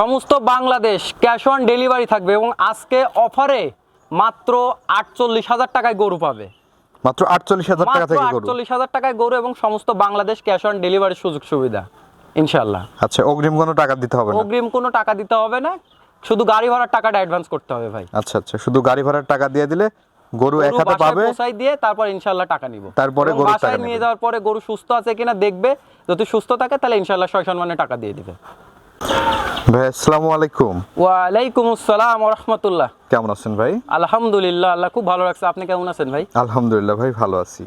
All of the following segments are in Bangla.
সমস্ত বাংলাদেশ ক্যাশ অন ডেলিভারি থাকবে এবং আজকে অফারে মাত্র আটচল্লিশ হাজার টাকায় গরু পাবে। মাত্র আটচল্লিশ হাজার টাকা থেকে গরু। আটচল্লিশ হাজার টাকায় গরু এবং সমস্ত বাংলাদেশ ক্যাশ অন ডেলিভারির সুযোগ সুবিধা ইনশাল্লাহ আচ্ছা অগ্রিম কোনো টাকা দিতে হবে না? অগ্রিম কোনো টাকা দিতে হবে না শুধু গাড়ি ভাড়ার টাকাটা অ্যাডভান্স করতে হবে ভাই। আচ্ছা আচ্ছা শুধু গাড়ি ভাড়ার টাকা দিয়ে দিলে গরু এক হাতে পাবে। পৌঁছায় দিয়ে তারপর ইনশাল্লাহ টাকা নিব। তারপরে গরুর টাকা নিয়ে যাওয়ার পরে গরু সুস্থ আছে কিনা দেখবে যদি সুস্থ থাকে তাহলে ইনশাল্লাহ ছয় সম্মানে টাকা দিয়ে দিবে। ভাই আসসালামু আলাইকুম। ওয়ালাইকুম আসসালাম রহমতুল্লাহ। কেমন আছেন ভাই? আলহামদুলিল্লাহ আল্লাহ খুব ভালো রাখছে। আপনি কেমন আছেন ভাই? আলহামদুলিল্লাহ ভাই ভালো আছি।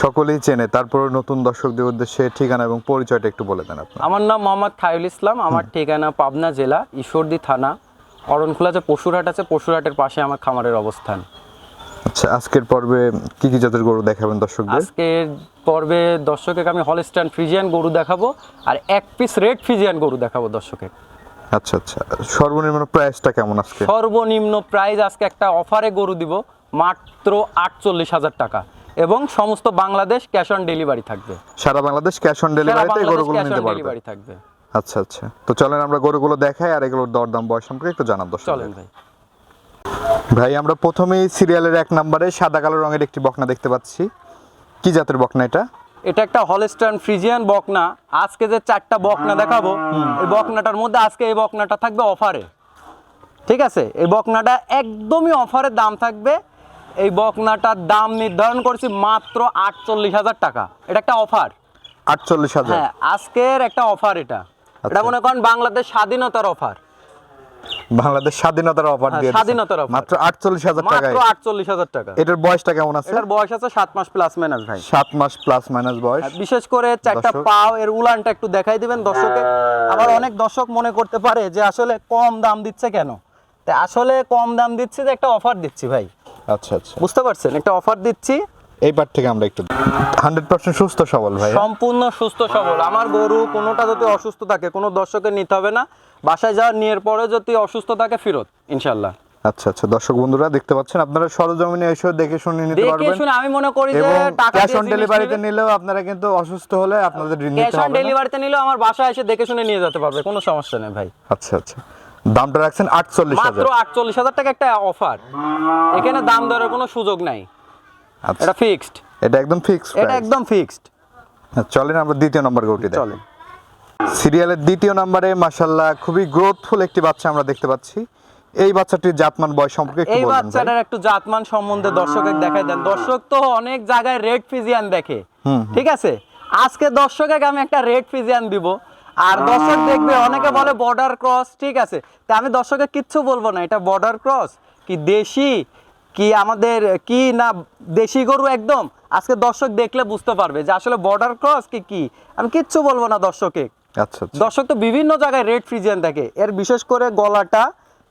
সকলেই চেনে তারপর নতুন দর্শকদের উদ্দেশ্যে ঠিকানা এবং পরিচয়টা একটু বলে দেন আপনার। আমার নাম মোহাম্মদ খায়ুল ইসলাম আমার ঠিকানা পাবনা জেলা ঈশ্বরদী থানা অরণখোলা যে পশুরহাট আছে পশুরহাটের পাশে আমার খামারের অবস্থান। আচ্ছা আজকের পর্বে কি কি জাতের গরু দেখাবেন দর্শকদের? আজকের পর্বে দর্শকের আমি হলস্টান ফ্রিজিয়ান গরু দেখাবো আর এক পিস রেড ফ্রিজিয়ান গরু দেখাবো দর্শকের আচ্ছা আচ্ছা সর্বনিম্ন প্রাইসটা কেমন আজকে? সর্বনিম্ন প্রাইস আজকে একটা অফারে গরু দিব মাত্র আটচল্লিশ হাজার টাকা এবং সমস্ত বাংলাদেশ ক্যাশ অন ডেলিভারি থাকবে। সারা বাংলাদেশ ক্যাশ অন ডেলিভারিতে গরুগুলো নিতে পারবে। ডেলিভারি থাকবে। আচ্ছা আচ্ছা তো চলেন আমরা গরুগুলো দেখাই আর এগুলোর দরদাম বয়স সম্পর্কে একটু জানাব দর্শক চলেন ভাই। ভাই আমরা প্রথমেই সিরিয়ালের এক নম্বরে সাদা কালো রঙের একটি বকনা দেখতে পাচ্ছি। কি জাতের বকনা এটা? এটা একটা হলস্টার্ন ফ্রিজিয়ান বকনা। আজকে যে চারটা বকনা দেখাবো এই বকনাটার মধ্যে আজকে এই বকনাটা থাকবে অফারে। ঠিক আছে? এই বকনাটা একদমই অফারের দাম থাকবে। এই বকনাটার দাম নির্ধারণ করছি মাত্র আটচল্লিশ হাজার টাকা। এটা একটা অফার। আটচল্লিশ হাজার। হ্যাঁ আজকের একটা অফার এটা। এটা আচ্ছা। মনে করেন বাংলাদেশ স্বাধীনতার অফার। বাংলাদেশ স্বাধীনতার অফার হ্যাঁ, দিয়ে স্বাধীনতার offer। মাত্র আটচল্লিশ হাজার টাকায়। মাত্র আটচল্লিশ হাজার টাকা। এটার বয়সটা কেমন আছে? এটার বয়স আছে সাত মাস প্লাস মাইনাস ভাই। সাত মাস প্লাস মাইনাস বয়স। বিশেষ করে চারটা। পাও এর উলানটা একটু দেখাই দিবেন দর্শকে। আবার অনেক দর্শক মনে করতে পারে যে আসলে কম দাম দিচ্ছে কেন? তা আসলে কম দাম দিচ্ছে যে একটা অফার দিচ্ছি ভাই। আচ্ছা আচ্ছা। বুঝতে পারছেন? একটা অফার দিচ্ছি এই পার থেকে আমরা একটু হান্ড্রেড পার্সেন্ট সুস্থ সবল ভাই। সম্পূর্ণ সুস্থ সবল। আমার গরু কোনোটা যদি অসুস্থ থাকে কোনো দর্শকের নিতে হবে না। বাসায় যাওয়ার নিয়ে পরে যদি অসুস্থ থাকে ফেরত ইনশাল্লাহ আচ্ছা আচ্ছা। দর্শক বন্ধুরা দেখতে পাচ্ছেন আপনারা সরজমিনে এসে দেখে শুনে নিতে দেখে পারবেন। শুনে আমি মনে করি যে টাকা ক্যাশ অন ডেলিভারিতে নিলেও আপনারা কিন্তু অসুস্থ হলে আপনাদের ঋণ ক্যাশ নিতে অন হবে না। ডেলিভারিতে নিলেও আমার বাসায় এসে দেখে শুনে নিয়ে যেতে পারবে কোনো সমস্যা নেই ভাই। আচ্ছা আচ্ছা। দামটা রাখছেন আটচল্লিশ মাত্র হাজার আটচল্লিশ হাজার টাকা একটা অফার এখানে দাম দরের কোনো সুযোগ নাই। এটা ফিক্সড এটা একদম ফিক্স এটা একদম ফিক্সড চলেন আমরা দ্বিতীয় নম্বর গরুটি চলেন। সিরিয়ালের দ্বিতীয় নম্বরে মাশাল্লাহ খুবই গ্রোথফুল একটি বাচ্চা আমরা দেখতে পাচ্ছি। এই বাচ্চাটির জাতমান বয়স সম্পর্কে একটু এই বাচ্চাটার একটু জাতমান সম্বন্ধে দর্শকের দেখাই দেন। দর্শক তো অনেক জায়গায় রেড ফিজিয়ান দেখে। ঠিক আছে? আজকে দর্শকে আমি একটা রেড ফিজিয়ান দিব। আর দর্শক দেখবে অনেকে বলে বর্ডার ক্রস ঠিক আছে? তা আমি দর্শকে কিচ্ছু বলব না। এটা বর্ডার ক্রস কি দেশি কি আমাদের কি না দেশি গরু একদম? আজকে দর্শক দেখলে বুঝতে পারবে যে আসলে বর্ডার ক্রস কি কি? আমি কিচ্ছু বলব না দর্শকে আচ্ছা আচ্ছা। দর্শক তো বিভিন্ন জায়গায় রেড ফ্রিজিয়ান দেখে। এর বিশেষ করে গলাটা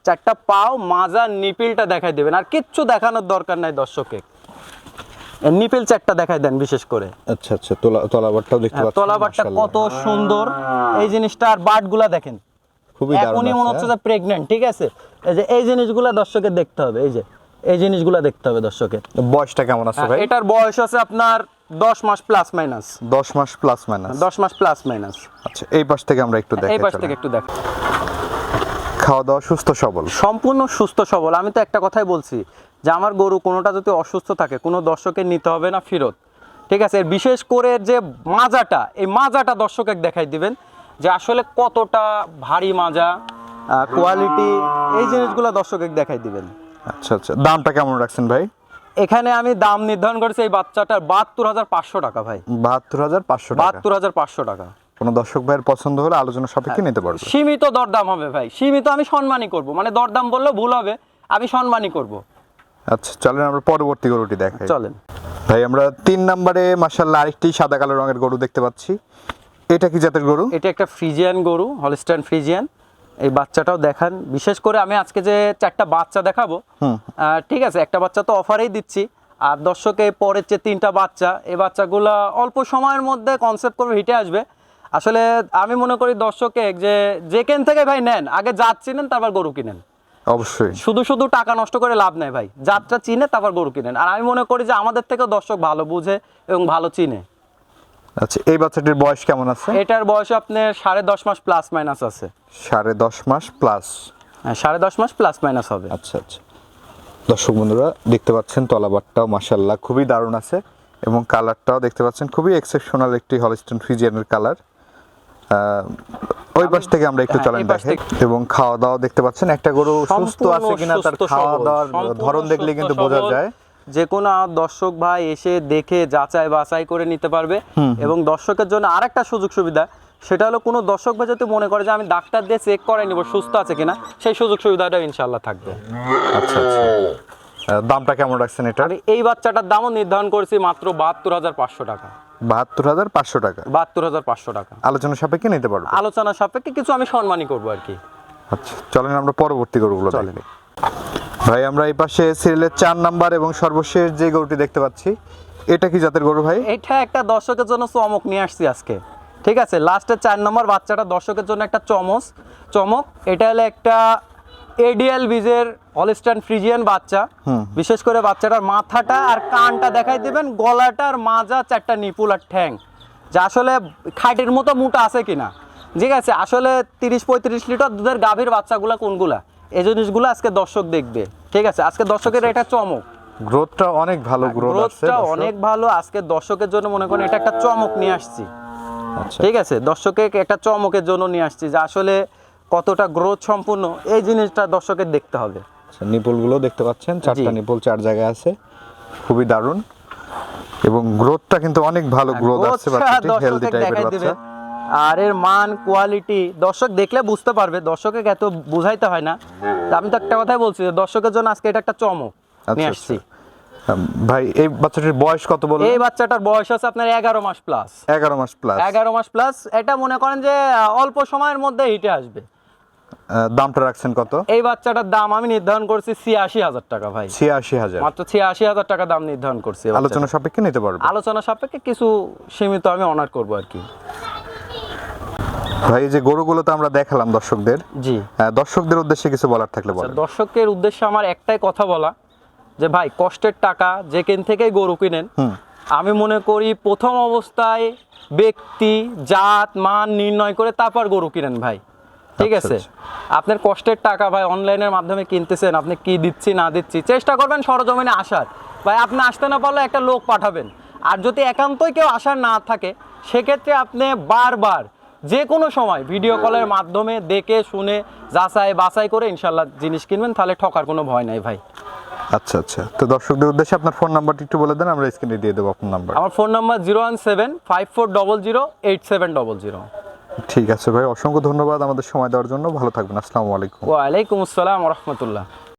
চারটা পাও মাজা নিপিলটা দেখাই দেবেন। আর কিচ্ছু দেখানোর দরকার নাই দর্শকে নিপিল চারটা দেখাই দেন বিশেষ করে। আচ্ছা আচ্ছা তোলা তলাবারটাও দেখতে হ্যাঁ, পাচ্ছি তলাবারটা কত সুন্দর। এই জিনিসটা আর বাটগুলা দেখেন। খুবই দারুণ এখনই মনে হচ্ছে যে প্রেগনেন্ট ঠিক আছে? এই যে এই জিনিসগুলা দর্শকের দেখতে হবে এই যে। এই জিনিসগুলা দেখতে হবে দর্শকের হ্যাঁ। বয়সটা কেমন আছে ভাই? এটার বয়স আছে আপনার দশ মাস প্লাস মাইনাস দশ মাস প্লাস মাইনাস দশ মাস প্লাস মাইনাস আচ্ছা এই পাশ থেকে আমরা একটু এই পাশ থেকে একটু দেখ। খাওয়া দাওয়া সুস্থ সবল? সম্পূর্ণ সুস্থ সবল। আমি তো একটা কথাই বলছি যে আমার গরু কোনোটা যদি অসুস্থ থাকে কোনো দর্শকের নিতে হবে না ফেরত। ঠিক আছে বিশেষ করে যে মাজাটা এই মাজাটা দর্শকের দেখাই দিবেন যে আসলে কতটা ভারী মাজা কোয়ালিটি এই জিনিসগুলো দর্শকের দেখাই দিবেন। আচ্ছা আচ্ছা। দামটা কেমন রাখছেন ভাই? এখানে আমি দাম নির্ধারণ করেছি এই বাচ্চাটার বাহাত্তর হাজার পাঁচশো টাকা ভাই। বাহাত্তর হাজার পাঁচশো বাহাত্তর হাজার পাঁচশো টাকা। কোনো দর্শক ভাইয়ের পছন্দ হলে আলোচনা সাপেক্ষে হ্যাঁ। নিতে পারবে। সীমিত দরদাম হবে ভাই। সীমিত আমি সম্মানই করব। মানে দরদাম বললেও ভুল হবে আমি সম্মানই করব। আচ্ছা চলেন আমরা পরবর্তী গরুটি দেখাই। চলেন। ভাই আমরা তিন নম্বরে মাসাল্লাহ আরেকটি সাদা কালো রঙের গরু দেখতে পাচ্ছি। এটা কি জাতের গরু? এটা একটা ফ্রিজিয়ান গরু হলস্টাইন ফ্রিজিয়ান। এই বাচ্চাটাও দেখান। বিশেষ করে আমি আজকে যে চারটা বাচ্চা দেখাবো ঠিক আছে একটা বাচ্চা তো অফারেই দিচ্ছি। আর দর্শকে পরের যে তিনটা বাচ্চা এই বাচ্চাগুলো অল্প সময়ের মধ্যে কনসেপ্ট করে হিটে আসবে। আসলে আমি মনে করি দর্শকে যে যেখান থেকে ভাই নেন আগে জাত চিনেন তারপর গরু কিনেন। অবশ্যই। শুধু শুধু টাকা নষ্ট করে লাভ নেই ভাই। জাতটা চিনে তারপর গরু কিনেন। আর আমি মনে করি যে আমাদের থেকেও দর্শক ভালো বুঝে এবং ভালো চিনে। আচ্ছা এই বাচ্চাটির বয়স কেমন আছে? এটার বয়স আপনার সাড়ে দশ মাস প্লাস মাইনাস আছে। সাড়ে দশ মাস প্লাস হ্যাঁ সাড়ে দশ মাস প্লাস মাইনাস হবে। আচ্ছা আচ্ছা। দর্শক বন্ধুরা দেখতে পাচ্ছেন তলাবারটাও মাসাল্লাহ খুবই দারুণ আছে এবং কালারটাও দেখতে পাচ্ছেন খুবই এক্সেপশনাল একটি হলিস্টন ফ্রিজিয়ানের কালার। ওই পাশ থেকে আমরা একটু হ্যাঁ, চলেন থেকে। এবং খাওয়া দাওয়া দেখতে পাচ্ছেন একটা গরু সুস্থ আছে কিনা তার খাওয়া দাওয়ার ধরন দেখলে কিন্তু বোঝা যায়। যে কোনো দর্শক ভাই এসে দেখে যাচাই বাছাই করে নিতে পারবে। এবং দর্শকের জন্য আরেকটা সুযোগ সুবিধা সেটা হলো কোনো দর্শক ভাই যদি মনে করে যে আমি ডাক্তার দিয়ে চেক করে নিব সুস্থ আছে কিনা সেই সুযোগ সুবিধাটা ইনশাল্লাহ থাকবে। আচ্ছা আচ্ছা। দামটা কেমন রাখছেন এটা এই বাচ্চাটার দামও নির্ধারণ করেছি মাত্র বাহাত্তর হাজার পাঁচশো টাকা। বাহাত্তর হাজার পাঁচশো টাকা? বাহাত্তর হাজার পাঁচশো টাকা। আলোচনা সাপেক্ষে নিতে পারব। আলোচনা সাপেক্ষে কিছু আমি সম্মানই করব আর কি। আচ্ছা চলেন আমরা পরবর্তী করব চলেন। ভাই আমরা এই পাশে সিরিয়ালের চার নাম্বার এবং সর্বশেষ যে গরুটি দেখতে পাচ্ছি এটা কি জাতের গরু ভাই? এটা একটা দর্শকের জন্য চমক নিয়ে আসছি আজকে। ঠিক আছে লাস্টের চার নম্বর বাচ্চাটা দর্শকের জন্য একটা চমক চমক। এটা হলো একটা এডিএল বীজের হলিস্টান ফ্রিজিয়ান বাচ্চা। বিশেষ করে বাচ্চাটার মাথাটা আর কানটা দেখাই দিবেন গলাটার মাজা চারটা নিপুল আর ঠ্যাং। যা আসলে খাটের মতো মোটা আছে কিনা। ঠিক আছে আসলে তিরিশ পঁয়ত্রিশ লিটার দুধের গাভীর বাচ্চাগুলা কোনগুলা? এই জিনিসগুলো আজকে দর্শক দেখবে ঠিক আছে? আজকে দর্শকের এটা চমক। গ্রোথটা অনেক ভালো গ্রোথ গ্রোথটা অনেক ভালো। আজকে দর্শকের জন্য মনে করেন এটা একটা চমক নিয়ে আসছি। আচ্ছা। ঠিক আছে? দর্শকের একটা চমকের জন্য নিয়ে আসছি যে আসলে কতটা গ্রোথ সম্পূর্ণ এই জিনিসটা দর্শকের দেখতে হবে। আচ্ছা নিপলগুলো দেখতে পাচ্ছেন? চারটা। নিপল চার জায়গায় আছে। খুবই দারুণ। এবং গ্রোথটা কিন্তু অনেক ভালো গ্রোথ বাচ্চাটি হেলদি টাইপের বাচ্চা। আর এর মান কোয়ালিটি দর্শক দেখলে বুঝতে পারবে দর্শকে এত বুঝাইতে হয় না। তা আমি তো একটা কথাই বলছি যে দর্শকের জন্য আজকে এটা একটা চমক। নিয়ে আচ্ছা, আসছি। ভাই এই বাচ্চাটির বয়স কত বললেন? এই বাচ্চাটার বয়স আছে আপনার এগারো মাস প্লাস এগারো মাস প্লাস এগারো মাস প্লাস এটা মনে করেন যে অল্প সময়ের মধ্যে হিটে আসবে। দামটা রাখছেন কত? এই বাচ্চাটার দাম আমি নির্ধারণ করছি ছিয়াশি হাজার টাকা ভাই। ছিয়াশি হাজার। মাত্র ছিয়াশি হাজার টাকা দাম নির্ধারণ করছি আলোচনা। সাপেক্ষে নিতে পারব। আলোচনা সাপেক্ষে কিছু সীমিত আমি অনার করব আর কি। ভাই এই যে গরুগুলো তো আমরা দেখালাম দর্শকদের। জি। দর্শকদের উদ্দেশ্যে কিছু বলার থাকলে আচ্ছা, বলেন। দর্শকের উদ্দেশ্যে আমার একটাই কথা বলা যে ভাই কষ্টের টাকা যেখান থেকেই গরু কিনেন আমি মনে করি প্রথম অবস্থায় ব্যক্তি জাত মান নির্ণয় করে তারপর গরু কিনেন ভাই। ঠিক আচ্ছা, আছে? আপনার কষ্টের টাকা ভাই অনলাইনের মাধ্যমে কিনতেছেন আপনি কি দিচ্ছি না দিচ্ছি চেষ্টা করবেন সরজমিনে আসার। ভাই আপনি আসতে না পারলে একটা লোক পাঠাবেন। আর যদি একান্তই কেউ আসার না থাকে সেক্ষেত্রে আপনি বারবার যে কোনো সময় ভিডিও কলের মাধ্যমে দেখে শুনে যাচাই বাছাই করে ইনশাল্লাহ জিনিস কিনবেন তাহলে ঠকার কোনো ভয় নাই ভাই। আচ্ছা আচ্ছা। তো দর্শকদের উদ্দেশ্যে আপনার ফোন নাম্বারটি একটু বলে দেন আমরা স্ক্রিনে দিয়ে দেবো আপনার নাম্বার। আমার phone number zero one seven five four double zero eight seven double zero. ঠিক আছে ভাই অসংখ্য ধন্যবাদ আমাদের সময় দেওয়ার জন্য। ভালো থাকবেন আসসালামু আলাইকুম। ওয়ালাইকুম আসসালাম রহমতুল্লাহ।